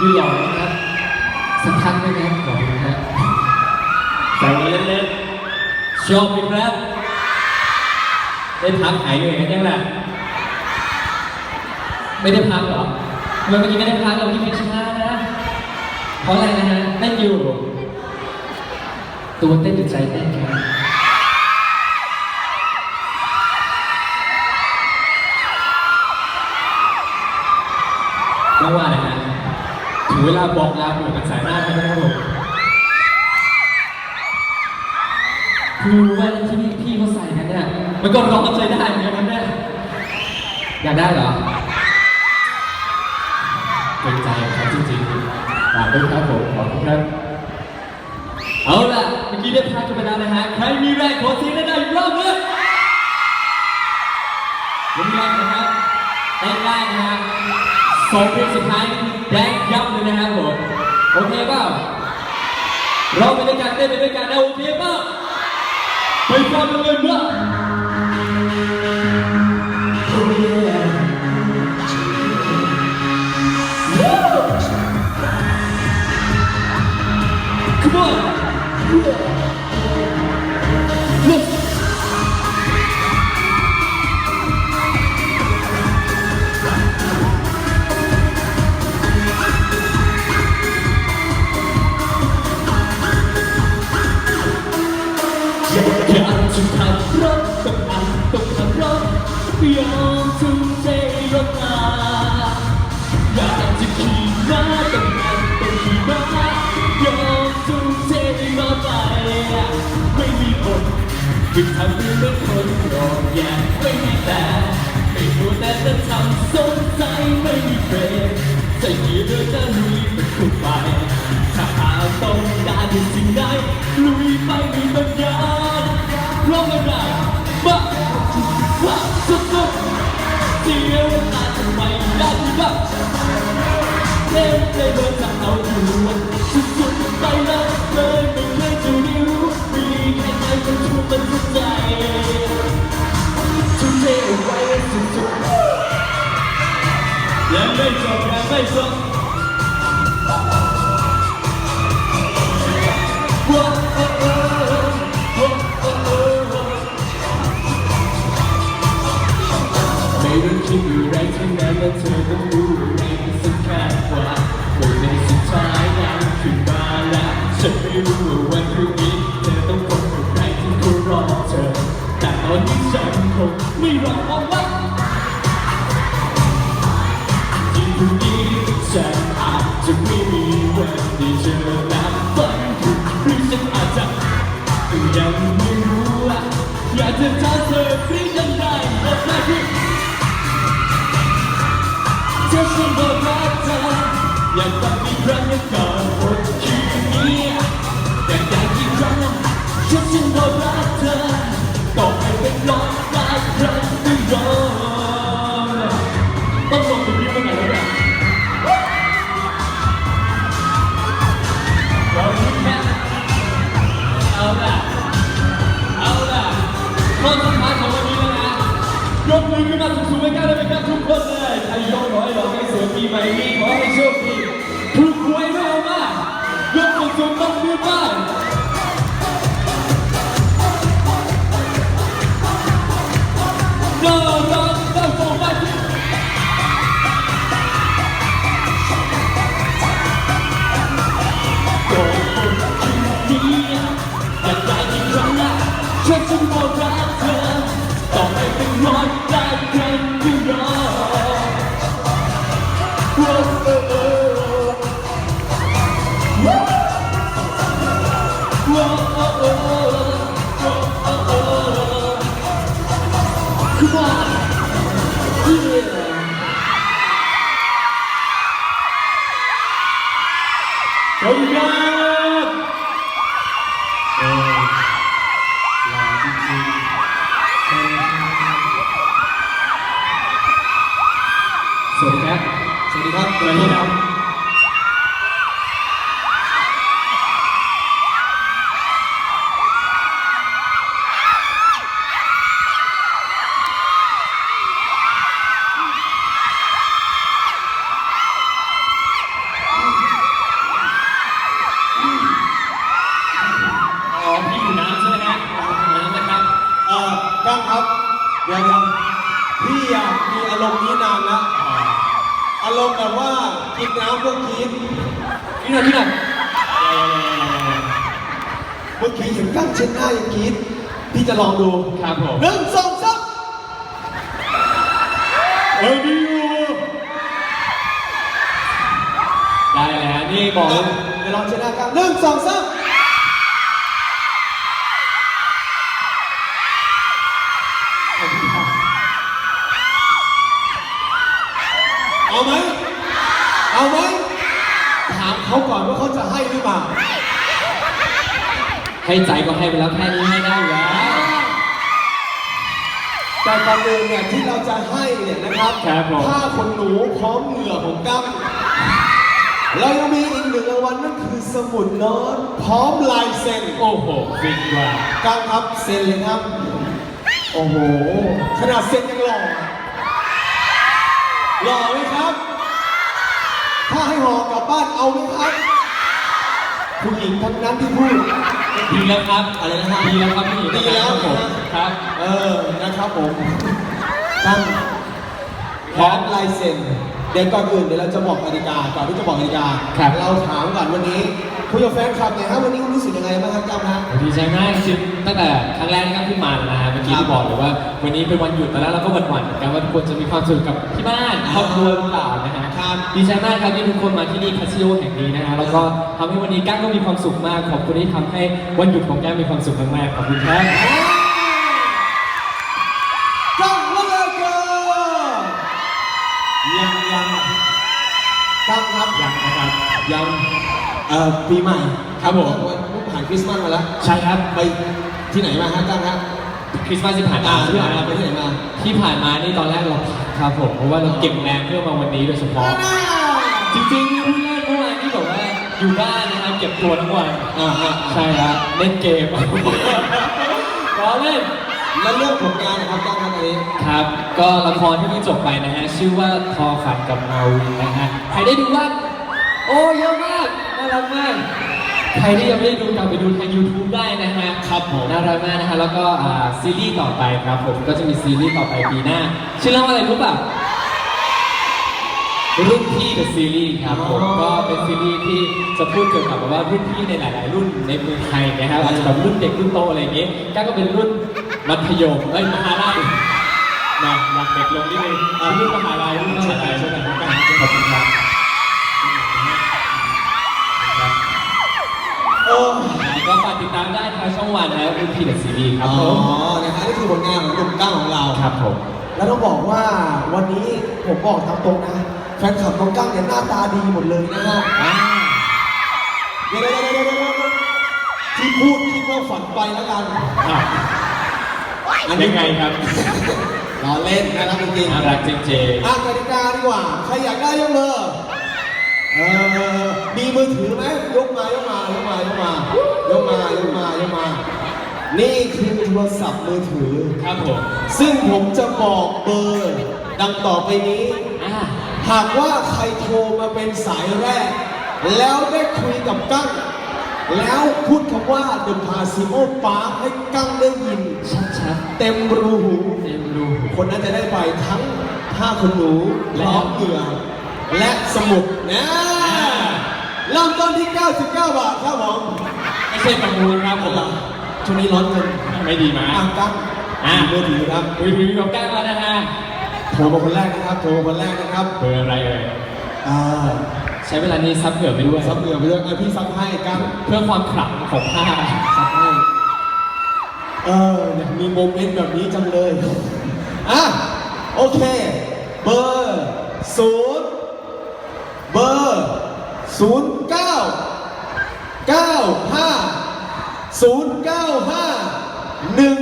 ยืนหล่อนะครับสักพักได้ไหมขอบคุณนะแต่ว่าเล่นๆชอบไหมครับได้พักหายเหนื่อยกันยังล่ะไม่ได้พักหรอทำไมเมื่อกี้ไม่ได้พักเราเมื่อกี้เป็นช้านะ เพราะอะไรนะฮะเต้นอยู่ ตัวเต้นหรือใจเต้นครับก็ว่านะฮะ เวลาบอกลาหมู่กันสายหน้ากันนะครับผมคือว่าที่พี่พี่เขาใส่กันเนี่ย มันก็ร้อนใจได้เหมือนกันนะเนี่ยอยากได้เหรอเป็นใจของเขาจริงๆฝากด้วยครับผมขอบคุณครับเอาล่ะเมื่อกี้ได้พักกันไปแล้วนะฮะใครมีแรงขอเสียงได้อีกรอบนึงยังมีแรงนะครับเต้ได้นะฮะสองเพลงสุดท้าย แดงยับเลยนะครับผมโอเคเปล่าเราไปด้วยกันเต้นไปด้วยกันนะโอเคเปล่าไปฟังกันเลยเมื่อ ที่ทำให้เป็นคนรองแย่ไม่มีแต่ไม่พูดแต่จะทำสงสัยไม่มีเบรกจะเยียบเรือจะลุยไปคุกไปถ้าหาต้องการในสิ่งใดลุยไปมีปัญญาร้องกันได้บ้าว้าสุดๆเสียเวลาทำไมได้บ้าเล่นเลยเดินทางเอาอยู่ ยังไม่จบยังไม่จบไม่รู้คิดอะไรทั้งนั้นและเธอต้องรู้อะไรสำคัญกว่าวันในสุดท้ายนั้นขึ้นมาแล้วฉันไม่รู้ว่าวันพรุ่งนี้เธอต้องพบกับใครที่เขารอเธอแต่ตอนนี้ฉันคงไม่รอเอาไว้ จะไม่มีวันที่เจอน้ำฝันถึงหรือฉันอาจจะยังไม่รู้ว่าอยากจะถามเธอกรี๊ดยังได้หมดไหมที่เธอฉันบอกรักเธออยากฟังอีกครั้งยังก่อน วยปีใหม่นี้ขอให้โชคดีถูกหวยไม่เอามากยกสูงต้องมือบ้างโน้โน้ต้องส่งไปที่โอ้คนคืนนี้อยากได้อีกครั้งละช่วยฉันบอกรักเธอต่อไปเป็นร้อยได้ครั้งที่รอารมณ์แบบว่ากินน้ำก็กินนี่หน่อยนี่หน่อยเมื่อกี้เห็นกั้งเช็ดหน้ายังกินพี่จะลองดูครับผมหนึ่งสองสามเฮ้ยดีอยู่ได้แล้วนี่บอกเลยเดี๋ยวลองเช็ดหน้ากั้งหนึ่งสองสาม เขาก่อนว่าเขาจะให้หรือเปล่าให้ใจก็ให้ไปแล้วแค่นี้ให้ได้อยู่แล้วแต่ก่อนอื่นเนี่ยที่เราจะให้เนี่ยนะครับครับผม ผ้าขนหนูพร้อมเหงื่อของกั้งเรายังมีอีกหนึ่งรางวัลนั่นคือสมุดโน้ตพร้อมลายเซ็นโอ้โหฟินว่ะกั้งครับเซ็นเลยครับ โอ้โห ขนาดเซ็นยังหล่อหล่อไหมครับ ถ้าให้ห่อกลับบ้านเอาไหมครับ ผู้หญิงทั้งนั้นที่พูด ดีแล้วครับอะไรนะฮะดีแล้วครับพี่ดีแล้วครับผมครับเออ นะครับผมตั้งพร้อมลายเซ็น เดี๋ยวก่อนอื่นเดี๋ยวเราจะบอกกติกาก่อนที่จะบอกกติกาครับเราถามก่อนวันนี้ คุยกับแฟนคลับหน่อยฮะวันนี้รู้สึกยังไงบ้างครับจ้าฮะ ดีใจมากจริงๆตั้งแต่ครั้งแรกนะครับที่มานะฮะเมื่อกี้ครับที่บอกเลยว่า วันนี้เป็นวันหยุดมาแล้วเราก็หวั่นๆเหมือนกันว่าทุกคนจะมีความสุขกับที่บ้านครอบครัวหรือเปล่านะฮะครับ ดีใจมากครับที่ทุกคนมาที่นี่คาซิโอแห่งนี้นะฮะแล้วก็ทำให้วันนี้ก้างก็มีความสุขมากขอบคุณที่ทำให้วันหยุดของก้างมีความสุขมากๆขอบคุณครับ จ้างครับยังนะครับยังเอ่อปีใหม่ครับผมวันผ่านคริสต์มาสมาแล้วใช่ครับไปที่ไหนมาฮะจ้างครับคริสต์มาสที่ผ่านมาอ่าที่ใช่ผ่านไหมมาไปที่ไหนมาที่ผ่านมานี่ตอนแรกเราพักครับผมเพราะว่าเราเก็บแรงเพื่อมาวันนี้โดยเฉพาะจริงๆนี่พูดเล่นเมื่อวานที่บอกว่าอยู่บ้านนะครับเก็บตัวทั้งวันอ่าอ่าใช่ครับเล่นเกมล้อเล่น แล้วเรื่องผลงานนะครับจ้างครับอันนี้ครับ ก็ละครที่เพิ่งจบไปนะฮะ ชื่อว่าทอฝันกับเมาวินนะฮะ ใครได้ดูบ้างโอ้เยอะมาก น่ารักมาก ใครที่ยังไม่ได้ดูกลับไปดูทาง YouTube ได้นะฮะ ครับผม น่ารักมากนะฮะ แล้วก็อ่าซีรีส์ต่อไปครับผม ก็จะมีซีรีส์ต่อไปปีหน้า ชื่อเรื่องว่าอะไรรู้ป่ะ รุ่นพี่เดอะซีรีส์ครับผมอ๋อก็เป็นซีรีส์ที่จะพูดเกี่ยวกับแบบว่ารุ่นพี่ในหลาย ๆ รุ่นในเมืองไทยนะครับอาจจะแบบรุ่นเด็กรุ่นโตอะไรอย่างเงี้ยก้าก็เป็นรุ่นมัธยมเอ้ยมหาลัยนะหลักเด็กลงนิดนึงอะรุ่นมหาลัยรุ่นมหาลัยใช่ไหมครับขอบคุณครับเออก็ฝากติดตามได้ทางช่องวันนะรุ่นพี่เดอะซีรีส์ครับอ๋อผมนะฮะนี่คือผลงานของหนุ่มก้าวของเราครับผมแล้วต้องบอกว่าวันนี้ผมบอกตามตรงนะ แฟนคลับน้องก้าวเนี่ยหน้าตาดีหมดเลยนะฮะอ่าเดี๋ยวเดี๋ยวเดี๋ยวเดี๋ยวเดี๋ยวที่พูดคิดว่าฝันไปแล้วกันอะยังไงครับล้อเล่นนะครับจริงๆ น่ารักจริงอะกติกาดีกว่า ใครอยากได้ยกมือเออมีมือถือไหมยกมายกมายกมายกมายกมายกมายกมา นี่คือโทรศัพท์มือถือ ๆ ครับผมซึ่งผมจะบอกเบอร์ ดังต่อไปนี้ อ่า หากว่าใครโทรมาเป็นสายแรก แล้วได้คุยกับกั้ง แล้วพูดคำว่า The Pasimo Park ให้กั้งได้ยิน ชัดเต็มรูหู ๆเต็มรูคนนั้นจะได้ไปทั้งผ้าขนหนูพร้อมเหงื่อและสมุดนะเริ่มต้นที่ 99 บาทครับผมไม่ใช่ประมูลครับผมช่วงนี้ร้อนเงินไม่ดีมา อะกั้งอะ มือถือครับ คุยคุยกับก้างแล้วนะฮะ โทรมาคนแรกนะครับโทรมาคนแรกนะครับเบอร์อะไรเอ่ยอ่าใช้เวลานี้ซับเหงื่อไปด้วยซับเหงื่อไปด้วยอะพี่ซับให้กั้งเพื่อความขลังของผ้าซับให้เอออยากมีโมเมนต์แบบนี้จังเลยอะโอเค เบอร์ศูนย์เบอร์ศูนย์เก้าเก้าห้าศูนย์เก้าห้าหนึ่ง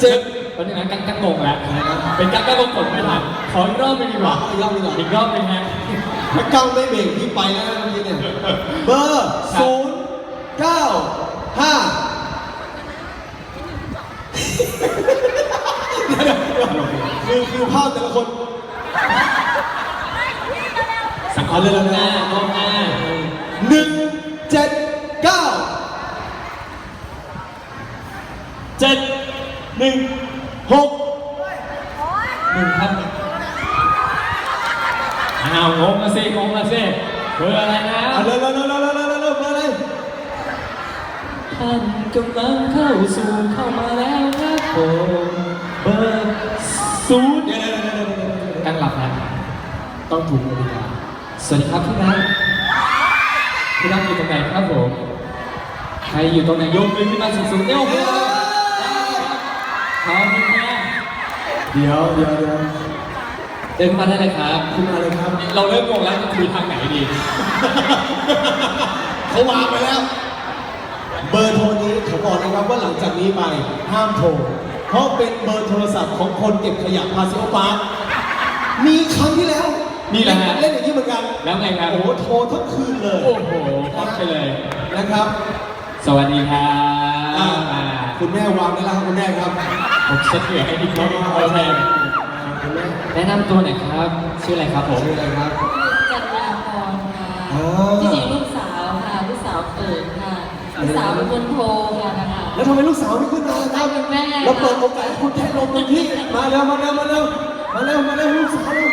เจ็ด ตอนนี้นะกังกังงงแล้วเป็นกังกังงงกดไม่ทันขออีกรอบหนึงดีกว่าอีกรอบหนึงเหรออีกรอบหนึงฮะถ้าเก้าไม่เบรกพี่ไปแล้วนะเมื่อกี้เนี่ยเบอร์ศูนย์เก้าห้าคือคือภาพแต่ละคนสังเคราะห์เรื่องหน้าโน้หน้าหนึ่งเจ็ดเก้าเจ็ดหนึ่ง หกหนึ่งครับอ้าวงงละสิงงละสิเบอร์อะไรนะเอาเร็วเร็วเร็วเร็วเร็วเร็วเบอร์อะไรท่านกำลังเข้าสู่เข้ามาแล้วครับผมเบอร์ศูนย์ดการหลับนะต้องถูกกติาสวัสดีครับพี่นัทพี่นัทอยู่ตรงไหนครับผมใครอยู่ตรงไหนยกมือขึ้นมาสูงๆเนี่ยโอ้โครับพี่นัทเดี๋ยวเดี๋ยวเดี๋ยวเดินมาได้เลยครับขึ้นมาเลยครับ เราเริ่มงงแล้วจะคุยทางไหนดี เขาวางไปแล้ว เบอร์โทรนี้เขาบอกนะครับว่าหลังจากนี้ไปห้ามโทร เพราะเป็นเบอร์โทรศัพท์ของคนเก็บขยะพาซิโอปาร์คมีครั้งที่แล้วมีแล้วฮะ เล่นอย่างนี้เหมือนกัน แล้วไงครับ โอ้โหโทรทั้งคืนเลยโอ้โหพัดไปเลย นะครับสวัสดีครับอ่าอ่าคุณแม่วางได้แล้วครับคุณแม่ครับ ผมเช็ดเหงื่อให้ดีครับโอเคคุณแม่แนะนำตัวหน่อยครับ ชื่ออะไรครับผมชื่ออะไรครับ จันยาพรค่ะอ่าที่จริงลูกสาวค่ะ ลูกสาวเกิดค่ะ ลูกสาวเป็นคนโทรค่ะนะคะแล้วทำไมลูกสาวไม่ขึ้นมาล่ะครับเป็นแม่เราเปิดโอกาสให้คุณแทนลมตรงที่ มาเร็วมาเร็วมาเร็วมาเร็วมาเร็วลูกสาวเร็ว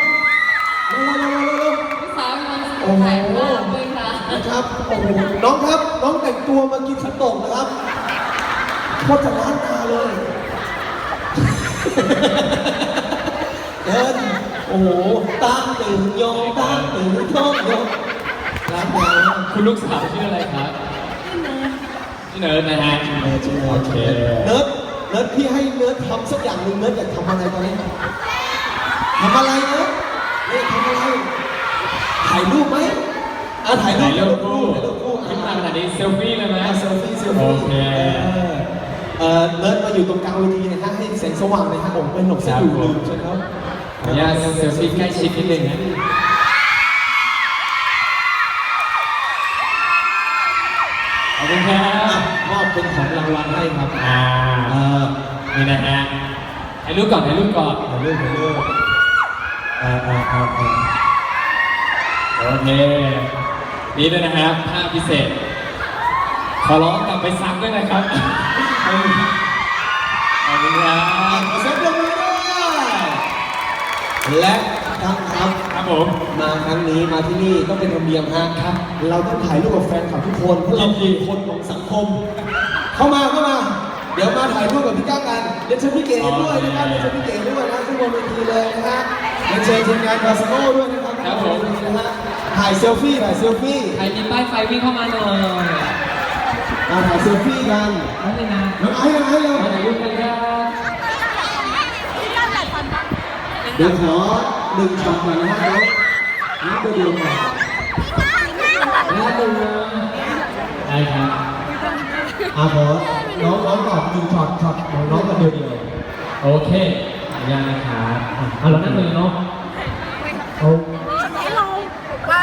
เร็วเร็วเร็วเร็วเร็ว ลูกสาวเป็นคนโอ้โห ถ่ายภาพด้วยค่ะนะครับโอ้โหน้องครับ น้องแต่งตัวมากินขันโตกนะครับโคตรจะล้านตาเลย เดินโอ้โหตาตื่นโยงตาตื่นท้องโยงล้านตาคุณลูกสาวชื่ออะไรครับชื่อเนิร์ดนะฮะเนิร์ดชื่อโอเคเนิร์ดเนิร์ดพี่ให้เนิร์ดทำสักอย่างหนึ่งเนิร์ดอยากทำอะไรตอนนี้ทำอะไรเนิร์ดเนิร์ดทำอะไร ถ่ายรูปไหมอะถ่ายรูถ่าปยรูปคู่ถ่ายรูปคู่ขึ้นมาอะขนาดนี้เซลฟี่เลยไหมอะเซลฟี่เซลฟี่โอเค เอ่อเนิร์ดมาอยู่ตรงกลางเวทีนะฮะให้แส งสว่างเลยฮะผมเป็นหนกเส้นอยู่ลืมใช่ครับขออนุญาตเซลฟี่ใกล้ชิดนิดนึงนะขอบคุณครัอะบมอบเป็นของรางวัลให้ครับอ่าเอ่อนี่นะฮะถ่ายรูปก่อนถ่ายรูปก่อน ถ่ายรูปถ่ายรูปอ่าอ่าอ่าอ่าโอเค นี่ด้วยนะครับภาพพิเศษ ขอร้องกลับไปซักด้วยนะครับขอบ คุณครับขอเสียงปรบมือด้วยและทั้งครับครับผม มาครั้งนี้มาที่นี่ต้องเป็นธรรมเนียมฮะครับ เราต้องถ่ายรูปกับแฟนคลับทุกคนเพราะเราคือคนของสังคม เข้ามาเข้ามา เดี๋ยวมาถ่ายรูปกับพี่ก้าวกันเดี๋ยวเชิญพี่เก๋ด้วยนะครับเดี๋ยวเชิญพี่เก๋ด้วยนะขึ้นบนเวทีเลยนะฮะเดี๋ยวเชิญทีมงานบาสโก้ด้วยนะครับครับผมนะฮะถ่ายเซลฟี่ถ่ายเซลฟี่ ใครมีป้ายไฟวิ่งเข้ามาหน่อย มาถ่ายเซลฟี่กันนั่นเลยนะน้องไอ้น้องไอ้เลยมาถ่ายรูปกันครับเดี๋ยวขอหนึ่งช็อตก่อนนะฮะเดี๋ยวนับตัวเดียวก่อนแล้วดูได้ครับอะขอน้องน้องตอบหนึ่งช็อตช็อตของน้องกันเดียวเดียวโอเคขออนุญาตนะครับอะเอาเรานั่งเลยเนาะเอา